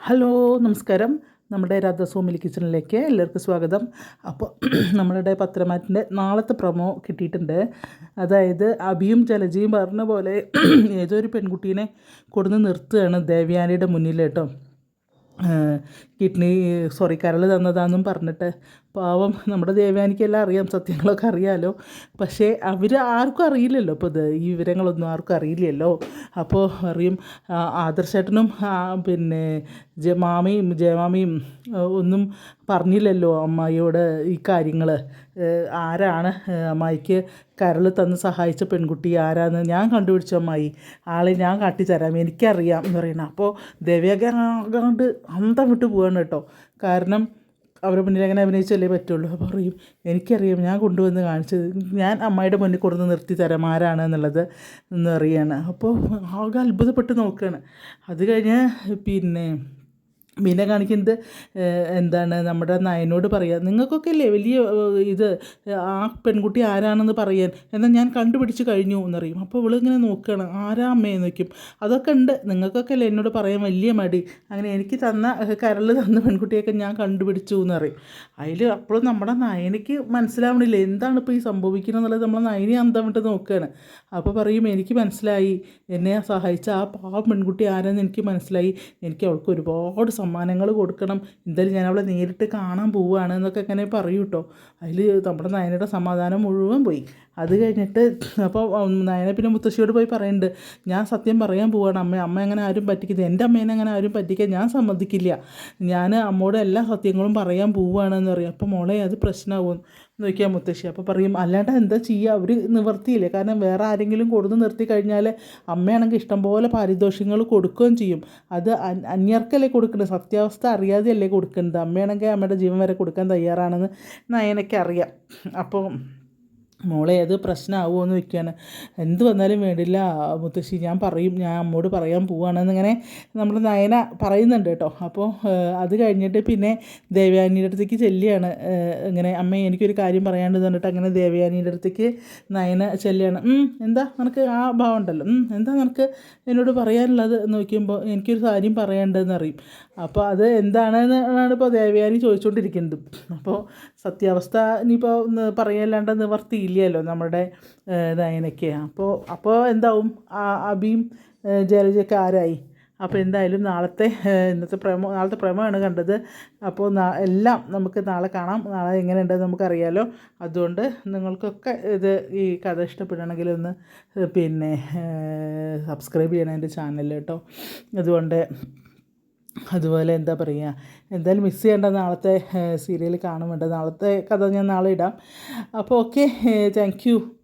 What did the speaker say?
Hello നമസ്കാരം. നമ്മുടെ രാധാസ്വാമിലി കിച്ചണിലേക്ക് എല്ലാവർക്കും സ്വാഗതം. അപ്പോൾ നമ്മളുടെ പത്രമാറ്റിന്റെ നാളത്തെ പ്രൊമോ കിട്ടിയിട്ടുണ്ട്. അതായത് അഭിയും ജലജയും പറഞ്ഞ പോലെ ഒരു പെൺകുട്ടീനെ കൊടുന്ന് നിർത്തുകയാണ് ദേവ്യാനിയുടെ മുന്നിൽ കേട്ടോ. കിഡ്നി സോറി കരൾ തന്നതാണെന്നും പറഞ്ഞിട്ട് പാവം നമ്മുടെ ദേവയാനിക്കെല്ലാം അറിയാം സത്യങ്ങളൊക്കെ അറിയാമല്ലോ പക്ഷേ അവർ ആർക്കും അറിയില്ലല്ലോ. ഇപ്പോൾ ഇത് ഈ വിവരങ്ങളൊന്നും ആർക്കും അറിയില്ലല്ലോ. അപ്പോൾ അറിയും ആദർശേട്ടനും പിന്നെ ജ മാമയും ജയമാമയും ഒന്നും പറഞ്ഞില്ലല്ലോ അമ്മായിയോട് ഈ കാര്യങ്ങൾ ആരാണ് അമ്മായിക്ക് കരൾ തന്ന് സഹായിച്ച പെൺകുട്ടി ആരാന്ന് ഞാൻ കണ്ടുപിടിച്ച അമ്മായി. ആളെ ഞാൻ കാട്ടിത്തരാം എനിക്കറിയാം എന്ന് പറയുന്നത്. അപ്പോൾ ദേവയാകാണ്ട് അന്തം വിട്ട് പോവാണ് കേട്ടോ. കാരണം അവരുടെ മുന്നിൽ അങ്ങനെ അഭിനയിച്ചല്ലേ പറ്റുള്ളൂ. അപ്പോൾ പറയും എനിക്കറിയാം ഞാൻ കൊണ്ടുവന്ന് കാണിച്ചത്. ഞാൻ അമ്മയുടെ മുന്നിൽ കൊടുന്ന് നിർത്തി തരാം ആരാണ് എന്നുള്ളത് എന്ന് അപ്പോൾ ആകെ അത്ഭുതപ്പെട്ട് നോക്കുകയാണ് അത് കഴിഞ്ഞ് പിന്നെ പിന്നെ കാണിക്കുന്നത് എന്താണ് നമ്മുടെ നയനോട് പറയാം നിങ്ങൾക്കൊക്കെ അല്ലേ വലിയ ഇത് ആ പെൺകുട്ടി ആരാണെന്ന് പറയാൻ? എന്നാൽ ഞാൻ കണ്ടുപിടിച്ച് കഴിഞ്ഞു എന്നറിയും. അപ്പോൾ ഇവളിങ്ങനെ നോക്കുകയാണ് ആരാ അമ്മയെന്ന് നോക്കും അതൊക്കെ ഉണ്ട്. നിങ്ങൾക്കൊക്കെ അല്ലേ എന്നോട് പറയാൻ വലിയ മടി. അങ്ങനെ എനിക്ക് തന്ന കരൾ തന്ന പെൺകുട്ടിയൊക്കെ ഞാൻ കണ്ടുപിടിച്ചു എന്നറിയും. അതിൽ അപ്പോഴും നമ്മുടെ നയനയ്ക്ക് മനസ്സിലാവണില്ല എന്താണ് ഇപ്പോൾ ഈ സംഭവിക്കുന്നത് എന്നുള്ളത് നമ്മളെ നയനെ അന്തം വിട്ട് നോക്കുകയാണ് അപ്പോൾ പറയും എനിക്ക് മനസ്സിലായി എന്നെ സഹായിച്ച ആ പാവം പെൺകുട്ടി ആരാന്ന് എനിക്ക് മനസ്സിലായി. എനിക്ക് അവൾക്ക് ഒരുപാട് സമ്മാനങ്ങൾ കൊടുക്കണം. എന്തായാലും ഞാൻ അവളെ നേരിട്ട് കാണാൻ പോവുകയാണ് എന്നൊക്കെ ഇങ്ങനെ പറയൂ കേട്ടോ അതിൽ നമ്മുടെ നയനയുടെ സമാധാനം മുഴുവൻ പോയി. അത് കഴിഞ്ഞിട്ട് അപ്പോൾ നയനെ പിന്നെ മുത്തശ്ശിയോട് പോയി പറയുന്നുണ്ട് ഞാൻ സത്യം പറയാൻ പോവാണ്. അമ്മ അമ്മ അങ്ങനെ ആരും പറ്റിക്കുന്നത് എന്റെ അമ്മേനെ അങ്ങനെ ആരും പറ്റിക്കാൻ ഞാൻ സമ്മതിക്കില്ല. ഞാൻ അമ്മോട് എല്ലാ സത്യങ്ങളും പറയാൻ പോവുകയാണെന്ന് പറയും. അപ്പോൾ മോളെ അത് പ്രശ്നമാവും നോക്കിയാൽ മുത്തശ്ശി. അപ്പോൾ പറയും അല്ലാണ്ട് എന്താ ചെയ്യുക അവർ നിവർത്തിയില്ല? കാരണം വേറെ ആരെങ്കിലും കൊടുത്ത് നിർത്തി കഴിഞ്ഞാൽ അമ്മയാണെങ്കിൽ ഇഷ്ടംപോലെ പാരിതോഷികങ്ങൾ കൊടുക്കുകയും ചെയ്യും. അത് അന്യർക്കല്ലേ കൊടുക്കുന്നത് സത്യാവസ്ഥ അറിയാതെയല്ലേ കൊടുക്കുന്നത് അമ്മയാണെങ്കിൽ അമ്മയുടെ ജീവൻ വരെ കൊടുക്കാൻ തയ്യാറാണെന്ന് നയനയ്ക്ക് അറിയാം. അപ്പോൾ മോളെ അത് പ്രശ്നമാവുമോ എന്ന് വെക്കുകയാണ് എന്ത് വന്നാലും വേണ്ടില്ല മുത്തശ്ശി ഞാൻ പറയും ഞാൻ അമ്മോട് പറയാൻ പോവുകയാണെന്ന് ഇങ്ങനെ നമ്മൾ നയന പറയുന്നുണ്ട് കേട്ടോ. അപ്പോൾ അത് കഴിഞ്ഞിട്ട് പിന്നെ ദേവയാനിയുടെ അടുത്തേക്ക് ചെല്ലുകയാണ് ഇങ്ങനെ അമ്മ എനിക്കൊരു കാര്യം പറയാണ്ട് പറഞ്ഞിട്ട് അങ്ങനെ ദേവയാനിയുടെ അടുത്തേക്ക് നയന ചെല്ലുകയാണ് എന്താ നിനക്ക് ആ ഭാവം ഉണ്ടല്ലോ. എന്താ നിനക്ക് എന്നോട് പറയാനുള്ളത് എന്ന് നോക്കുമ്പോൾ എനിക്കൊരു കാര്യം പറയേണ്ടതെന്ന് അറിയും അപ്പോൾ അത് എന്താണെന്നാണ് ഇപ്പോൾ ദേവയാനി ചോദിച്ചുകൊണ്ടിരിക്കുന്നത് അപ്പോൾ സത്യാവസ്ഥ ഇനിയിപ്പോൾ പറയല്ലാണ്ട് നിവർത്തിയില്ലല്ലോ നമ്മുടെ നയനയ്ക്ക് അപ്പോൾ അപ്പോൾ എന്താവും? ആ അബിയും ജലജയൊക്കെ ആരായി? അപ്പോൾ എന്തായാലും നാളത്തെ ഇന്നത്തെ പ്രമോ നാളത്തെ പ്രമോയാണ് കണ്ടത്. അപ്പോൾ എല്ലാം നമുക്ക് നാളെ കാണാം. നാളെ എങ്ങനെയുണ്ടെന്ന് നമുക്കറിയാലോ. അതുകൊണ്ട് നിങ്ങൾക്കൊക്കെ ഇത് ഈ കഥ ഇഷ്ടപ്പെടുകയാണെങ്കിൽ ഒന്ന് പിന്നെ സബ്സ്ക്രൈബ് ചെയ്യണം എന്റെ ചാനൽ കേട്ടോ. അതുകൊണ്ട് അതുപോലെ എന്താ പറയുക എന്തായാലും മിസ് ചെയ്യേണ്ട നാളത്തെ സീരിയൽ കാണുമ്പോൾ നാളത്തെ കഥ ഞാൻ നാളെ ഇടാം. അപ്പോൾ ഓക്കെ താങ്ക് യു